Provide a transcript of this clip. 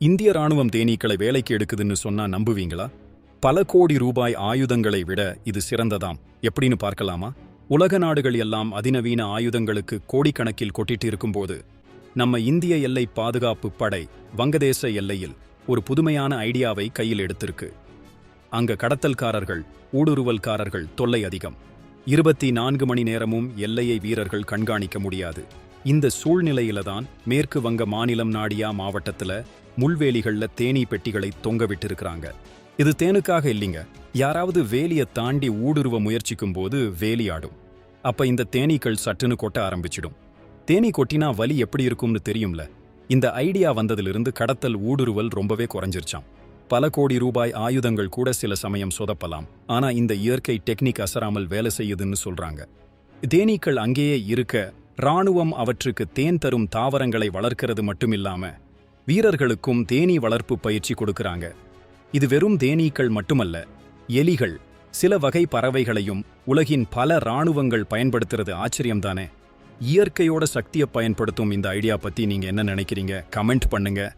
இந்திய ராணுவம் தேனீக்களை வேலைக்கு எடுக்குதுன்னு சொன்னா நம்புவீங்களா? பல கோடி ரூபாய் ஆயுதங்களை விட இது சிறந்ததாம். எப்படின்னு பார்க்கலாமா? உலக நாடுகள் எல்லாம் அதிநவீன ஆயுதங்களுக்கு கோடிக்கணக்கில் கொட்டிட்டு இருக்கும்போது நம்ம இந்திய எல்லை பாதுகாப்பு படை வங்கதேச எல்லையில் ஒரு புதுமையான ஐடியாவை கையில் எடுத்திருக்கு. அங்க கடத்தல்காரர்கள் ஊடுருவல்காரர்கள் தொல்லை அதிகம். இருபத்தி நான்கு மணி நேரமும் எல்லையை வீரர்கள் கண்காணிக்க முடியாது. இந்த சூழ்நிலையில தான் மேற்கு வங்க மாநிலம் நாடியா மாவட்டத்துல முள்வேலிகள்ல தேனீ பெட்டிகளை தொங்க விட்டிருக்கிறாங்க. இது தேனுக்காக இல்லைங்க. யாராவது வேலியை தாண்டி ஊடுருவ முயற்சிக்கும் போது வேலி ஆடும். அப்ப இந்த தேனீக்கள் சட்டுன்னு கொட்ட ஆரம்பிச்சிடும். தேனீ கொட்டினா வலி எப்படி இருக்கும்னு தெரியும்ல? இந்த ஐடியா வந்ததிலிருந்து கடத்தல் ஊடுருவல் ரொம்பவே குறைஞ்சிருச்சாம். பல கோடி ரூபாய் ஆயுதங்கள் கூட சில சமயம் சொதப்பலாம். ஆனா இந்த இயற்கை டெக்னிக் அசராமல் வேலை செய்யுதுன்னு சொல்றாங்க. தேனீக்கள் அங்கேயே இருக்க ராணுவம் அவற்றுக்கு தேன் தரும் தாவரங்களை வளர்க்கிறது மட்டுமில்லாம வீரர்களுக்கும் தேனீ வளர்ப்பு பயிற்சி கொடுக்கறாங்க. இது வெறும் தேனீக்கள் மட்டுமல்ல எலிகள் சில வகை பறவைகளையும் உலகின் பல ராணுவங்கள் பயன்படுத்துறது ஆச்சரியம்தானே. இயற்கையோட சக்தியை பயன்படுத்தும் இந்த ஐடியா பத்தி நீங்க என்ன நினைக்கிறீங்க? கமெண்ட் பண்ணுங்க.